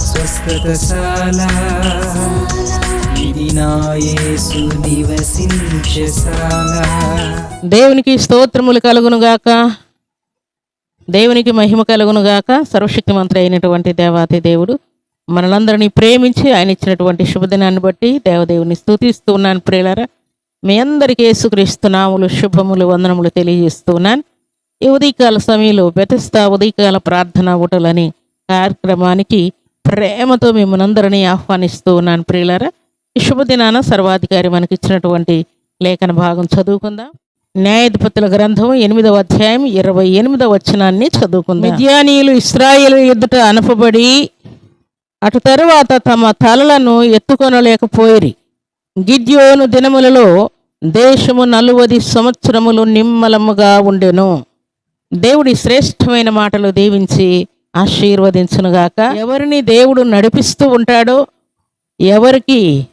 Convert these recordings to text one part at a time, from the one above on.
స్వస్థతశాల. దేవునికి స్తోత్రములు కలుగునుగాక. దేవునికి మహిమ కలుగునుగాక. సర్వశక్తిమంతుడు అయినటువంటి దేవాతి దేవుడు మనలందరినీ ప్రేమించి ఆయన ఇచ్చినటువంటి శుభదినాన్ని బట్టి దేవదేవుని స్తుతిస్తూ ఉన్నాను ప్రియులరా. మీ అందరికీ యేసుక్రీస్తునాములు శుభములు వందనములు తెలియజేస్తున్నాను ఈ ఉదయకాల సమయంలో బెతస్తా ఉదయకాల ప్రార్థన ఊటలని కార్యక్రమానికి ప్రేమతో మిమ్మల్ని అందరినీ ఆహ్వానిస్తూ ఉన్నాను ప్రియులారా. ఈ శుభదినాన సర్వాధికారి మనకి ఇచ్చినటువంటి లేఖన భాగం చదువుకుందాం. న్యాయాధిపతుల గ్రంథం ఎనిమిదవ అధ్యాయం ఇరవై ఎనిమిదవ వచనాన్ని చదువుకుందాం. మిద్యానీయులు ఇస్రాయేల్ ఎదుట అనపబడి అటు తరువాత తమ తలలను ఎత్తుకొనలేకపోయిరి. గిద్యోను దినములలో దేశము నలువది సంవత్సరములు నిమ్మలముగా ఉండెను. దేవుడి శ్రేష్టమైన మాటలు దీవించి ఆశీర్వదించునుగాక. ఎవరిని దేవుడు నడిపిస్తూ ఉంటాడో ఎవరికి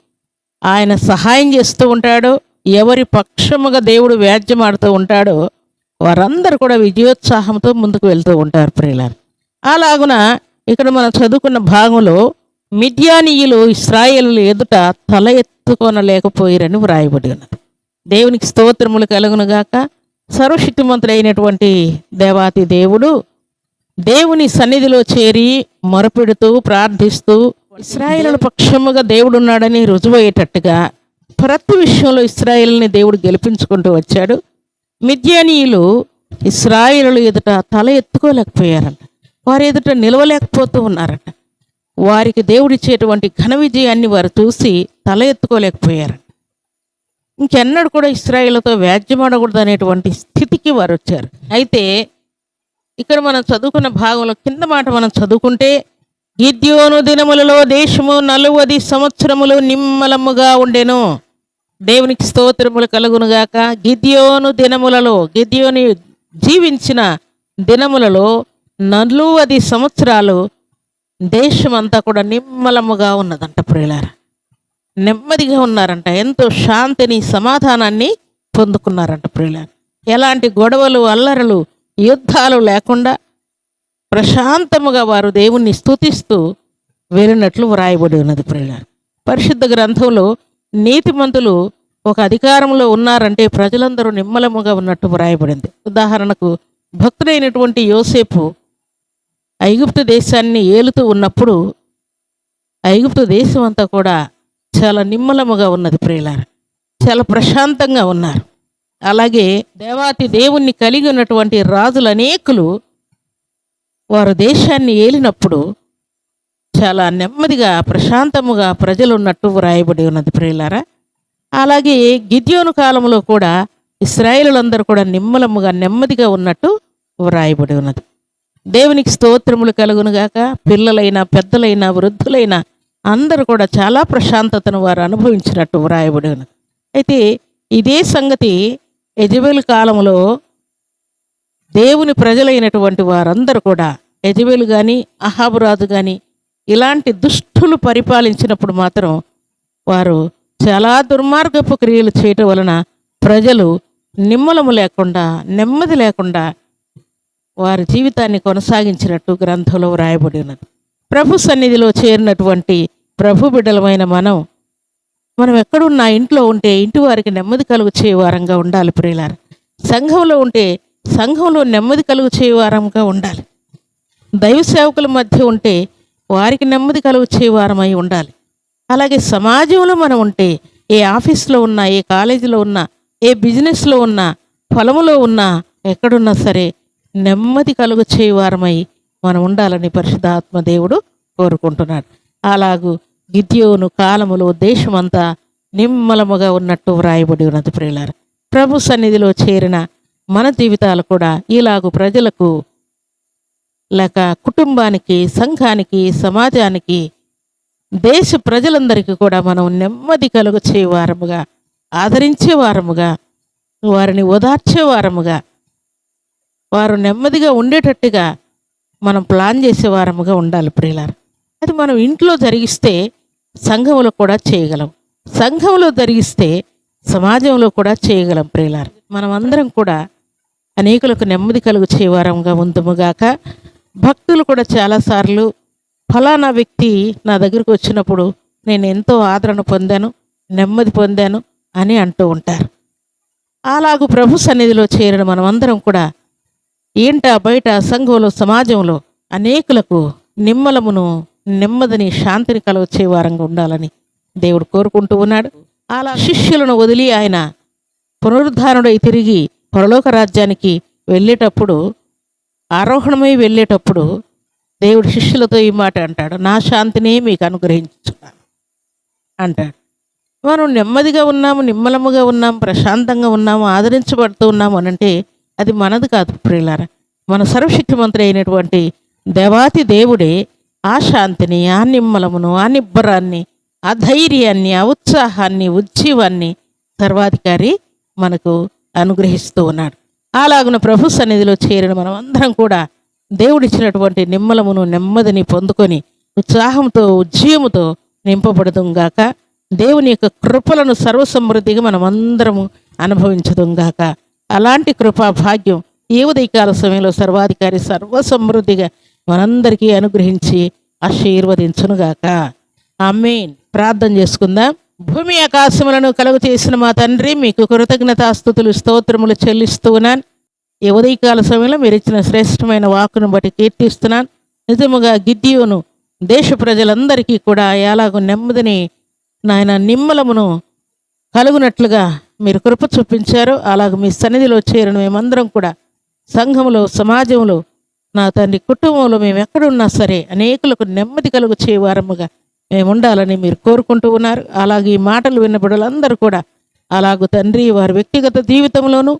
ఆయన సహాయం చేస్తూ ఉంటాడో ఎవరి పక్షముగా దేవుడు వ్యాజ్యమాడుతూ ఉంటాడో వారందరూ కూడా విజయోత్సాహంతో ముందుకు వెళ్తూ ఉంటారు ప్రియులారు. అలాగున ఇక్కడ మనం చదువుకున్న భాగంలో మిద్యానీయులు ఇస్రాయేలు ఎదుట తల ఎత్తుకొనలేకపోయిరని వ్రాయబడి ఉన్నది. దేవునికి స్తోత్రములు కలుగునుగాక. సర్వశక్తిమంతుడైనటువంటి దేవాతి దేవుడు దేవుని సన్నిధిలో చేరి మొరపెడుతూ ప్రార్థిస్తూ ఇస్రాయేలుల పక్షముగా దేవుడు ఉన్నాడని రుజువయ్యేటట్టుగా ప్రతి విషయంలో ఇస్రాయేల్ని దేవుడు గెలిపించుకుంటూ వచ్చాడు. మిద్యానీయులు ఇస్రాయేలు ఎదుట తల ఎత్తుకోలేకపోయారంట. వారి ఎదుట నిలవలేకపోతూ ఉన్నారట. వారికి దేవుడిచ్చేటువంటి ఘన విజయాన్ని వారు చూసి తల ఎత్తుకోలేకపోయారంట. ఇంకెన్నడూ కూడా ఇస్రాయేళ్ళతో వ్యాజ్యమాడకూడదు అనేటువంటి స్థితికి వారు వచ్చారు. అయితే ఇక్కడ మనం చదువుకున్న భాగంలో కింద మాట మనం చదువుకుంటే గిద్యోను దినములలో దేశము నలువది సంవత్సరములు నిమ్మలముగా ఉండెను. దేవునికి స్తోత్రములు కలుగునుగాక. గిద్యోను దినములలో గిద్యోని జీవించిన దినములలో నలువది సంవత్సరాలు దేశమంతా కూడా నిమ్మలముగా ఉన్నదంట ప్రియులారా. నెమ్మదిగా ఉన్నారంట. ఎంతో శాంతిని సమాధానాన్ని పొందుకున్నారంట ప్రియులారు. ఎలాంటి గొడవలు అల్లరలు యుద్ధాలు లేకుండా ప్రశాంతముగా వారు దేవుణ్ణి స్తుతిస్తూ వెళ్ళినట్లు వ్రాయబడి ఉన్నది ప్రియులారా. పరిశుద్ధ గ్రంథంలో నీతిమంతులు ఒక అధికారంలో ఉన్నారంటే ప్రజలందరూ నిమ్మలముగా ఉన్నట్టు వ్రాయబడింది. ఉదాహరణకు భక్తుడైనటువంటి యోసేపు ఐగుప్తు దేశాన్ని ఏలుతూ ఉన్నప్పుడు ఐగుప్తు దేశం అంతా కూడా చాలా నిమ్మలముగా ఉన్నది ప్రియులార. చాలా ప్రశాంతంగా ఉన్నారు. అలాగే దేవాతి దేవుణ్ణి కలిగి ఉన్నటువంటి రాజులు అనేకులు వారు దేశాన్ని ఏలినప్పుడు చాలా నెమ్మదిగా ప్రశాంతముగా ప్రజలు ఉన్నట్టు వ్రాయబడి ఉన్నది ప్రియులారా. అలాగే గిద్యోను కాలంలో కూడా ఇస్రాయేలులందరూ కూడా నిమ్మలముగా నెమ్మదిగా ఉన్నట్టు వ్రాయబడి ఉన్నది. దేవునికి స్తోత్రములు కలుగునుగాక పిల్లలైనా పెద్దలైనా వృద్ధులైనా అందరూ కూడా చాలా ప్రశాంతతను వారు అనుభవించినట్టు వ్రాయబడి ఉన్నది. అయితే ఇదే సంగతి ఎజబెల్ కాలంలో దేవుని ప్రజలైనటువంటి వారందరూ కూడా ఎజబెల్ కానీ అహాబురాజు కానీ ఇలాంటి దుష్టులు పరిపాలించినప్పుడు మాత్రం వారు చాలా దుర్మార్గపు క్రియలు చేయటం వలన ప్రజలు నిమ్మలము లేకుండా నెమ్మది లేకుండా వారి జీవితాన్ని కొనసాగించినట్టు గ్రంథంలో వ్రాయబడి ఉన్నది ప్రభు సన్నిధిలో చేరినటువంటి ప్రభు బిడ్డలమైన మనం మనం ఎక్కడున్నా ఇంట్లో ఉంటే ఇంటి వారికి నెమ్మది కలుగు చేయవారంగా ఉండాలి ప్రియులారు. సంఘంలో ఉంటే సంఘంలో నెమ్మది కలుగు చేయవారంగా ఉండాలి. దైవ సేవకుల మధ్య ఉంటే వారికి నెమ్మది కలుగు చేయవారమై ఉండాలి. అలాగే సమాజంలో మనం ఉంటే ఏ ఆఫీస్లో ఉన్నా ఏ కాలేజీలో ఉన్నా ఏ బిజినెస్లో ఉన్నా పొలంలో ఉన్నా ఎక్కడున్నా సరే నెమ్మది కలుగు చేయవారమై మనం ఉండాలని పరిశుద్ధాత్మ దేవుడు కోరుకుంటున్నాడు. అలాగూ గిద్యోను కాలములో దేశమంతా నిమ్మలముగా ఉన్నట్టు వ్రాయబడి ఉన్నది ప్రియులారు. ప్రభు సన్నిధిలో చేరిన మన జీవితాలు కూడా ఇలాగు ప్రజలకు లేక కుటుంబానికి సంఘానికి సమాజానికి దేశ ప్రజలందరికీ కూడా మనం నెమ్మది కలుగు చేయవారముగా ఆదరించే వారముగా వారిని ఓదార్చే వారముగా వారు నెమ్మదిగా ఉండేటట్టుగా మనం ప్లాన్ చేసేవారముగా ఉండాలి ప్రియులారు. అది మనం ఇంట్లో జరిగిస్తే సంఘంలో కూడా చేయగలం. సంఘంలో జరిగిస్తే సమాజంలో కూడా చేయగలం ప్రియులారు. మనం అందరం కూడా అనేకులకు నెమ్మది కలుగు చేవారంగా ఉందముగాక భక్తులు కూడా చాలాసార్లు ఫలానా వ్యక్తి నా దగ్గరకు వచ్చినప్పుడు నేను ఎంతో ఆదరణ పొందాను నెమ్మది పొందాను అని అంటూ ఉంటారు. అలాగూ ప్రభు సన్నిధిలో చేరిన మనమందరం కూడా ఏంట బయట సంఘంలో సమాజంలో అనేకులకు నిమ్మలమును నెమ్మదిని శాంతిని కలవచ్చే వారంగా ఉండాలని దేవుడు కోరుకుంటూ ఉన్నాడు. అలా శిష్యులను వదిలి ఆయన పునరుద్ధారుడై తిరిగి పరలోక రాజ్యానికి వెళ్ళేటప్పుడు ఆరోహణమై వెళ్ళేటప్పుడు దేవుడు శిష్యులతో ఈ మాట అంటాడు. నా శాంతిని మీకు అనుగ్రహించున్నాను అంటాడు. మనం నెమ్మదిగా ఉన్నాము నిమ్మలముగా ఉన్నాము ప్రశాంతంగా ఉన్నాము ఆదరించబడుతూ ఉన్నాము అని అంటే అది మనది కాదు ప్రియులారా. మన సర్వశక్తిమంతుడు అయినటువంటి దేవాతి దేవుడే ఆ శాంతిని ఆ నిమ్మలమును ఆ నిబ్బరాన్ని ఆ ధైర్యాన్ని ఆ ఉత్సాహాన్ని ఉజ్జీవాన్ని సర్వాధికారి మనకు అనుగ్రహిస్తూ ఉన్నాడు. అలాగున ప్రభు సన్నిధిలో చేరిన మనం అందరం కూడా దేవుడిచ్చినటువంటి నిమ్మలమును నెమ్మదిని పొందుకొని ఉత్సాహంతో ఉజ్జీవముతో నింపబడదుంగాక దేవుని యొక్క కృపలను సర్వసమృద్ధిగా మనం అందరము అనుభవించదుంగాక అలాంటి కృపా భాగ్యం ఏ ఉదయకాల సమయంలో సర్వాధికారి సర్వసమృద్ధిగా మనందరికీ అనుగ్రహించి ఆశీర్వదించునుగాక. ఆమెన్. ప్రార్థన చేసుకుందాం. భూమి ఆకాశములను కలుగు చేసిన మా తండ్రి మీకు కృతజ్ఞతాస్థుతులు స్తోత్రములు చెల్లిస్తున్నాను ఈ ఉదయకాల సమయంలో మీరు ఇచ్చిన శ్రేష్టమైన వాకును బట్టి కీర్తిస్తున్నాను. నిజముగా గిద్దియోను దేశ ప్రజలందరికీ కూడా ఎలాగో నెమ్మదిని నాయన నిమ్మలమును కలుగునట్లుగా మీరు కృప చూపించారు. అలాగ మీ సన్నిధిలో చేరిన మేమందరం కూడా సంఘములో సమాజంలో నా తండ్రి కుటుంబంలో మేము ఎక్కడున్నా సరే అనేకులకు నెమ్మది కలుగు చేయవారముగా మేము ఉండాలని మీరు కోరుకుంటూ ఉన్నారు. అలాగే ఈ మాటలు విన్న కూడా అలాగూ తండ్రి వారి వ్యక్తిగత జీవితంలోనూ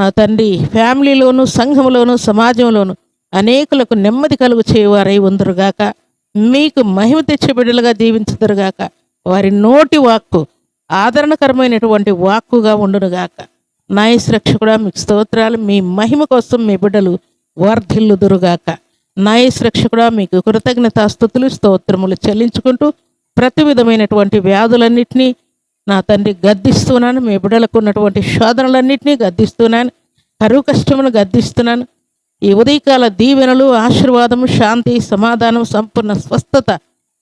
నా తండ్రి ఫ్యామిలీలోను సంఘంలోను సమాజంలోను అనేకులకు నెమ్మది కలుగు చేయవారై ఉందరుగాక. మీకు మహిమ తెచ్చే బిడ్డలుగా జీవించుదురుగాక. వారి నోటి వాక్కు ఆదరణకరమైనటువంటి వాక్కుగా ఉండునుగాక. నాయశ్రక్షకుడా మీకు స్తోత్రాలు. మీ మహిమ కోసం మీ బిడ్డలు వర్ధిల్లుదురుగాక. నాయశ్రక్షకుడా మీకు కృతజ్ఞతాస్థుతులు స్తోత్రములు చెల్లించుకుంటూ ప్రతి విధమైనటువంటి వ్యాధులన్నింటినీ నా తండ్రి గద్దిస్తున్నాను. మీ బిడ్డలకు ఉన్నటువంటి శోధనలన్నింటినీ గద్దిస్తున్నాను. కరువు కష్టమును గద్దిస్తున్నాను. ఈ ఉదయకాల దీవెనలు ఆశీర్వాదము శాంతి సమాధానం సంపూర్ణ స్వస్థత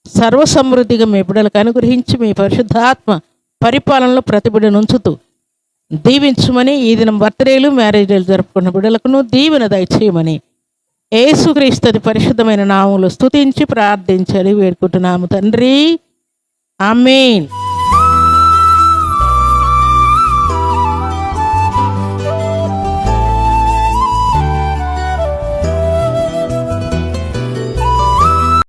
సర్వసమృద్ధిగా మీ బిడ్డలకు అనుగ్రహించి మీ పరిశుద్ధాత్మ పరిపాలనలో ప్రతి ఉంచుతూ దీవించమని ఈ దినం బర్త్డేలు మ్యారేజ్లు జరుపుకున్న బిడ్డలకును దీవెన దయచేయమని. ఏసుక్రీస్తుది పరిశుద్ధమైన నామములు స్తుతించి ప్రార్థించని వేడుకుంటున్నాము తండ్రి. ఆమెన్.